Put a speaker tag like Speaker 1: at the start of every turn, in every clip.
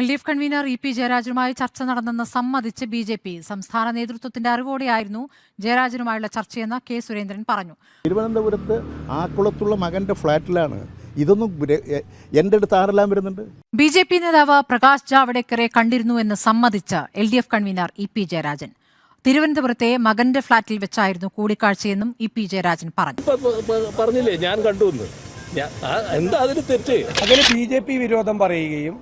Speaker 1: L D F convenor E P ജയരാജനുമായി ചർച്ച നടന്നെന്ന് സമ്മതിച്ച് ബി ജെ പി സംസ്ഥാന നേതൃത്വത്തിന്റെ അറിവോടെയായിരുന്നു ജയരാജനുമായുള്ള ചർച്ചയെന്ന് കെ സുരേന്ദ്രൻ പറഞ്ഞു.
Speaker 2: തിരുവനന്തപുരത്ത് ആക്കുളത്തുള്ള മകന്റെ ഫ്ലാറ്റിലാണ്. ഇതൊന്നും അടുത്ത് ആരെല്ലാം വരുന്നുണ്ട്?
Speaker 1: ബി ജെ പി നേതാവ് പ്രകാശ് ജാവ്ഡേക്കറെ കണ്ടിരുന്നു എന്ന് സമ്മതിച്ച L D F convenor E P Jayarajan. തിരുവനന്തപുരത്തെ മകന്റെ ഫ്ളാറ്റിൽ വെച്ചായിരുന്നു കൂടിക്കാഴ്ചയെന്നും ഇ പി ജയരാജൻ പറഞ്ഞു.
Speaker 3: പറഞ്ഞില്ലേ? ഞാൻ കണ്ടു എന്ന്. എന്താ അതിന് തെറ്റ്?
Speaker 4: അങ്ങനെ ബി ജെ പി വിരോധം പറയുകയും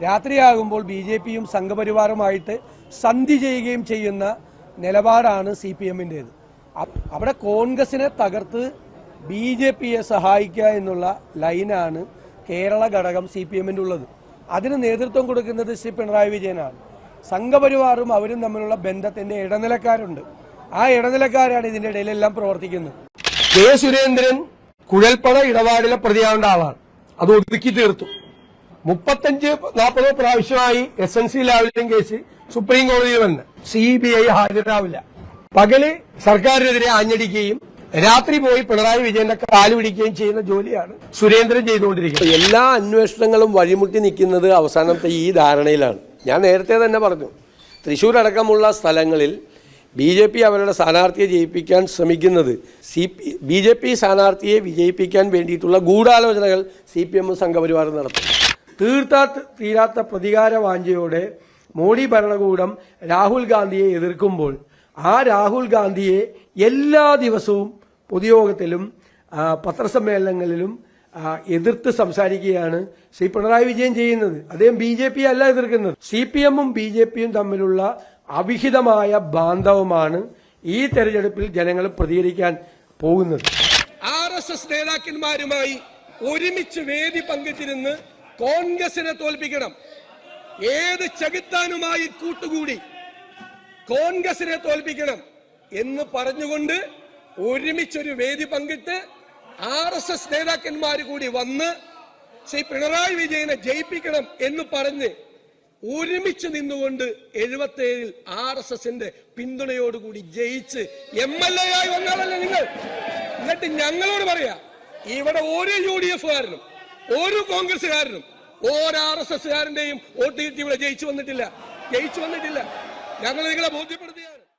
Speaker 4: രാത്രിയാകുമ്പോൾ ബി ജെ പിയും സംഘപരിവാറുമായിട്ട് സന്ധി ചെയ്യുകയും ചെയ്യുന്ന നിലപാടാണ് സി പി എമ്മിന്റേത്. അവിടെ കോൺഗ്രസിനെ തകർത്ത് ബി ജെ പിയെ സഹായിക്കുക എന്നുള്ള ലൈനാണ് കേരള ഘടകം സി പി എമ്മിന്റെ ഉള്ളത് അതിന് നേതൃത്വം കൊടുക്കുന്നത് ശ്രീ പിണറായി വിജയനാണ്. സംഘപരിവാറും അവരും തമ്മിലുള്ള ബന്ധത്തിന്റെ ഇടനിലക്കാരുണ്ട്. ആ ഇടനിലക്കാരാണ് ഇതിന്റെ ഇടയിലെല്ലാം പ്രവർത്തിക്കുന്നത്. കെ സുരേന്ദ്രൻ കുഴൽപ്പണ ഇടപാടിലെ പ്രതിയാവേണ്ട ആളാണ്. അത് ഒതുക്കി തീർത്തു. മുപ്പത്തഞ്ച് നാൽപ്പതോ പ്രാവശ്യമായി S N C case supreme കോടതിയിൽ വന്ന്. സി ബി ഐ ഹാജരാവില്ല. പകൽ സർക്കാരിനെതിരെ ആഞ്ഞടിക്കുകയും രാത്രി പോയി പിണറായി വിജയന്റെ കാൽ പിടിക്കുകയും ചെയ്യുന്ന ജോലിയാണ് സുരേന്ദ്രൻ ചെയ്തുകൊണ്ടിരിക്കുന്നത്.
Speaker 5: എല്ലാ അന്വേഷണങ്ങളും വഴിമുട്ടി നിൽക്കുന്നത് അവസാനത്തെ ഈ ധാരണയിലാണ്. ഞാൻ നേരത്തെ തന്നെ പറഞ്ഞു തൃശൂർ അടക്കമുള്ള സ്ഥലങ്ങളിൽ ബി ജെ പി അവരുടെ സ്ഥാനാർത്ഥിയെ ജയിപ്പിക്കാൻ ശ്രമിക്കുന്നത് C P B J P സ്ഥാനാർത്ഥിയെ വിജയിപ്പിക്കാൻ വേണ്ടിയിട്ടുള്ള ഗൂഢാലോചനകൾ സി പി എമ്മും സംഘപരിവാറും നടത്തും. തീർത്താ തീരാത്ത പ്രതികാര വാഞ്ചയോടെ മോഡി ഭരണകൂടം രാഹുൽ ഗാന്ധിയെ എതിർക്കുമ്പോൾ ആ രാഹുൽ ഗാന്ധിയെ എല്ലാ ദിവസവും പൊതുയോഗത്തിലും പത്രസമ്മേളനങ്ങളിലും എതിർത്ത് സംസാരിക്കുകയാണ് ശ്രീ പിണറായി വിജയൻ ചെയ്യുന്നത്. അദ്ദേഹം ബി ജെ പി അല്ല എതിർക്കുന്നത്. സി പി എമ്മും ബി ജെ പിയും തമ്മിലുള്ള അവിഹിതമായ ബാന്ധവമാണ് ഈ തെരഞ്ഞെടുപ്പിൽ ജനങ്ങൾ പ്രതികരിക്കാൻ പോകുന്നത്.
Speaker 4: ആർ എസ് എസ് നേതാക്കന്മാരുമായി ഒരുമിച്ച് വേദി പങ്കിട്ടിരുന്ന് കോൺഗ്രസിനെ തോൽപ്പിക്കണം. ഏത് ചെകുത്താനുമായി കൂട്ടുകൂടി കോൺഗ്രസിനെ തോൽപ്പിക്കണം എന്ന് പറഞ്ഞുകൊണ്ട് ഒരുമിച്ചൊരു വേദി പങ്കിട്ട് ആർ എസ് എസ് നേതാക്കന്മാർ കൂടി വന്ന് ശ്രീ പിണറായി വിജയനെ ജയിപ്പിക്കണം എന്ന് പറഞ്ഞ് ഒരുമിച്ച് നിന്നുകൊണ്ട് എഴുപത്തേഴിൽ ആർ എസ് എസിന്റെ പിന്തുണയോടുകൂടി ജയിച്ച് എം എൽ എ ആയി വന്നാലല്ലേ നിങ്ങൾ? എന്നിട്ട് ഞങ്ങളോട് പറയാ ഇവിടെ ഒരു യു ഡി എഫുകാരനും ഒരു കോൺഗ്രസ്സുകാരനും ഒരു ആർ എസ് എസ്സുകാരന്റെയും വോട്ട് ഇവിടെ ജയിച്ചു വന്നിട്ടില്ല. ജയിച്ചു വന്നിട്ടില്ല. ഞങ്ങൾ നിങ്ങളെ ബോധ്യപ്പെടുത്തി